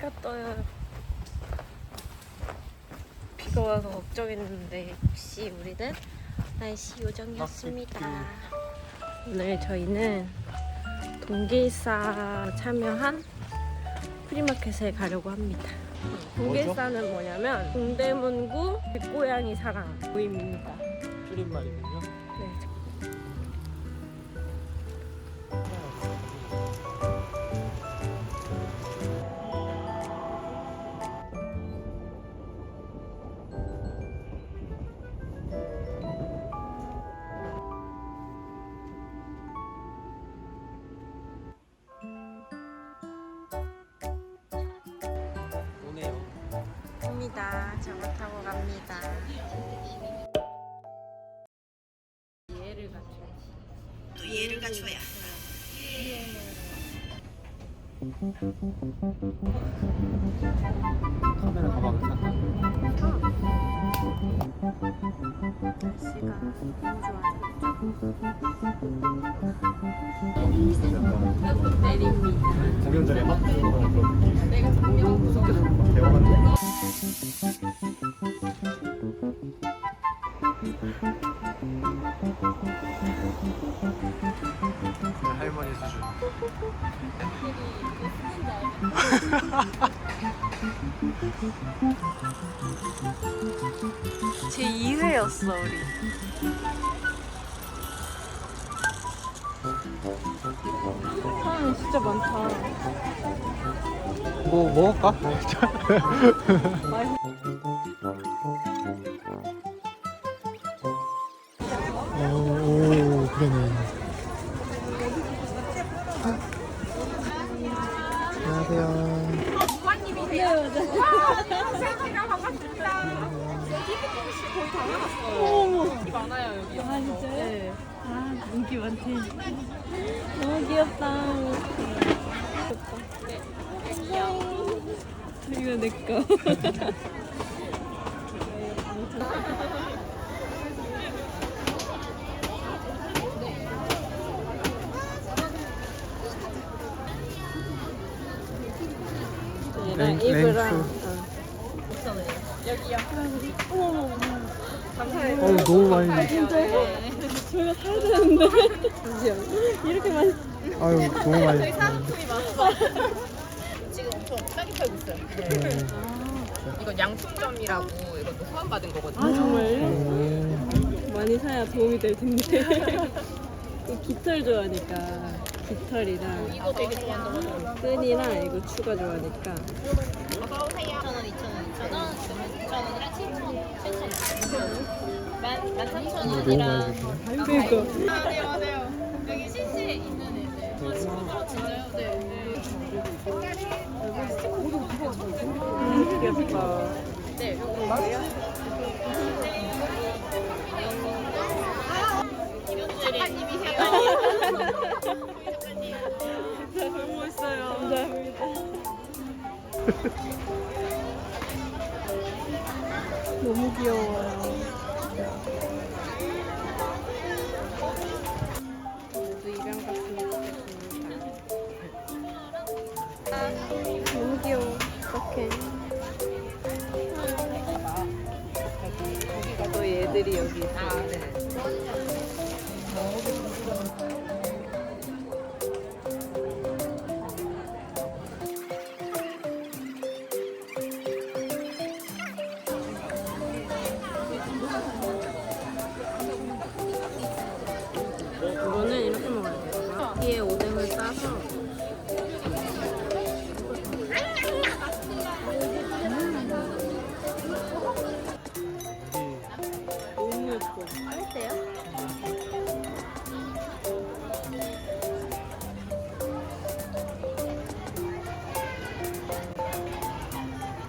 해가 떠요. 비가 와서 걱정했는데 역시 우리는 날씨 요정이었습니다. 오늘 저희는 동계일사 참여한 프리마켓에 가려고 합니다. 동계일사는 뭐냐면 동대문구 백고양이 사랑 모임입니다. 줄임말이군요. 네. 또 얘를 갖춰야 카메라 가방을 샀다. 날씨가 너무 좋아서 내립니다. 공연 전에 막 그런 느낌. 내가 대화하는 할 제 2회였어 우리. 사람이 진짜 많다. 뭐 먹을까? 오, 그러네. 안녕하세요. 아 진짜요? 아 인기 많대. 너무 귀엽다. 귀엽다. 이거 내 거. 랭- 이브랑 랭크. 어머 감사해요. 어, 너무 많이. 진짜요? 저희가 사야 되는데 이렇게 많이 아유, 너무 많이. 지금 엄청 싸게 팔고 있어요. 이건 양품점이라고 이것도 후원 받은 거거든요. 아 정말요? 오. 많이 사야 도움이 될 텐데 그 깃털 좋아하니까 깃털이랑 이거 되게 좋아한다고. 끈이랑 이거 추가 좋아하니까 어서 오세요. 2,000원, 2,000원, 2,000원, 2,000원이랑 7,000원, 7,000원. 만, 너무 13,000원이랑. 많이 주시네. 그니까 맞아요. 여기 CC에 있는 애들. 저 친구들 진짜요? 네. 음, 귀엽다 네, 요거 뭐예요? 작가님이 너무 귀여워요 모두 입양 갔으면 좋겠습니다. 너무 귀여워. 어떡해. 또 얘들이 여기 있어 아, 네.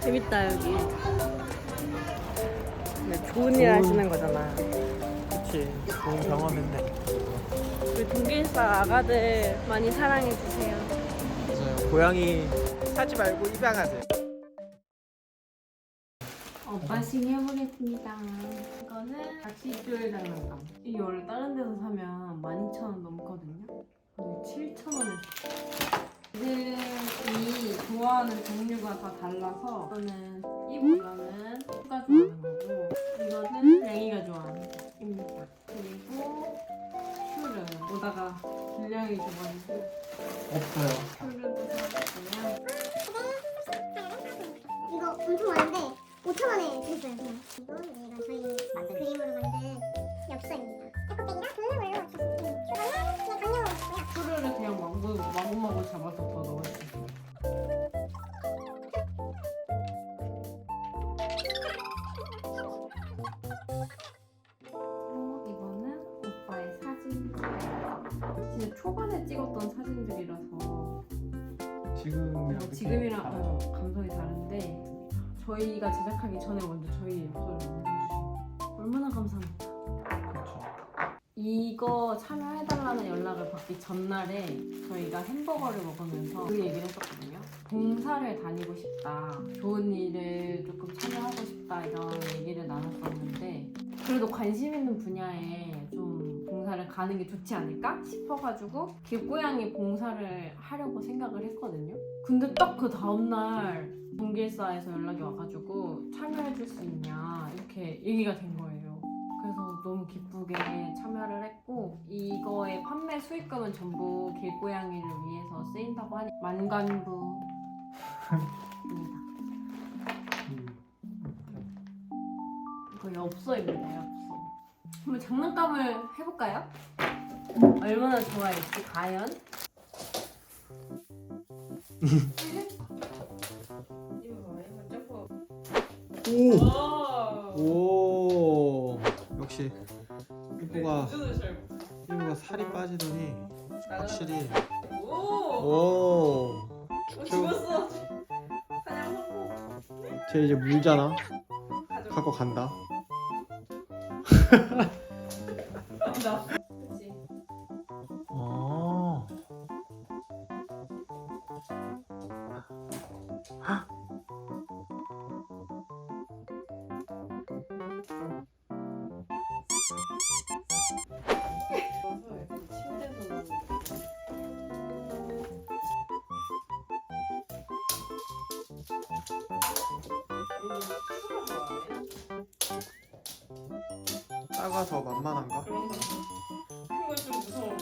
재밌다 여기. 네, 좋은 일 좋은- 하시는 거잖아. 그치. 좋은 경험인데. 우리 동계일사 아가들 많이 사랑해 주세요. 맞아요. 고양이 사지 말고 입양하세요. 오빠 싱 해보겠습니다. 이거는 낚싯줄 장난감. 이게 원래 다른 데서 사면 12,000원 넘거든요. 근데 7,000원에 애들이 좋아하는 종류가 다 달라서 이거는 이 모양은 가 좋아하는 거고 이거는 랭이가 좋아하는 거입니다. 그리고 슈를 보다가 분량이 거 없어요. 초반에 찍었던 사진들이라서 지금이랑 어, 지금이랑. 어, 감성이 다른데 저희가 제작하기 전에 먼저 저희 엽서를 올려주신 얼마나 감사합니까. 그렇죠. 이거 참여해달라는 연락을 받기 전날에 저희가 햄버거를 먹으면서 그 얘기를 했었거든요. 봉사를 다니고 싶다. 좋은 일을 조금 참여하고 싶다. 이런 얘기를 나눴었는데 그래도 관심 있는 분야에 좀 봉사를 가는 게 좋지 않을까 싶어가지고 길고양이 봉사를 하려고 생각을 했거든요. 근데 딱 그 다음날 동길사에서 연락이 와가지고 참여해줄 수 있냐 이렇게 얘기가 된 거예요. 그래서 너무 기쁘게 참여를 했고 이거의 판매 수익금은 전부 길고양이를 위해서 쓰인다고 하니 만관부입니다. 음. 이거 엽서입니다. 엽서. 한번 장난감을 해볼까요? 얼마나 좋아할지 과연? 오! 오! 역시 이모가 이모가 살이 빠지더니 확실히 오! 오! 죽었어. 사냥 성공. 쟤 이제 물잖아. 갖고 간다. 나. 어. 침대에서 차가 더 만만한가? 그런가? 큰건 좀 무서워.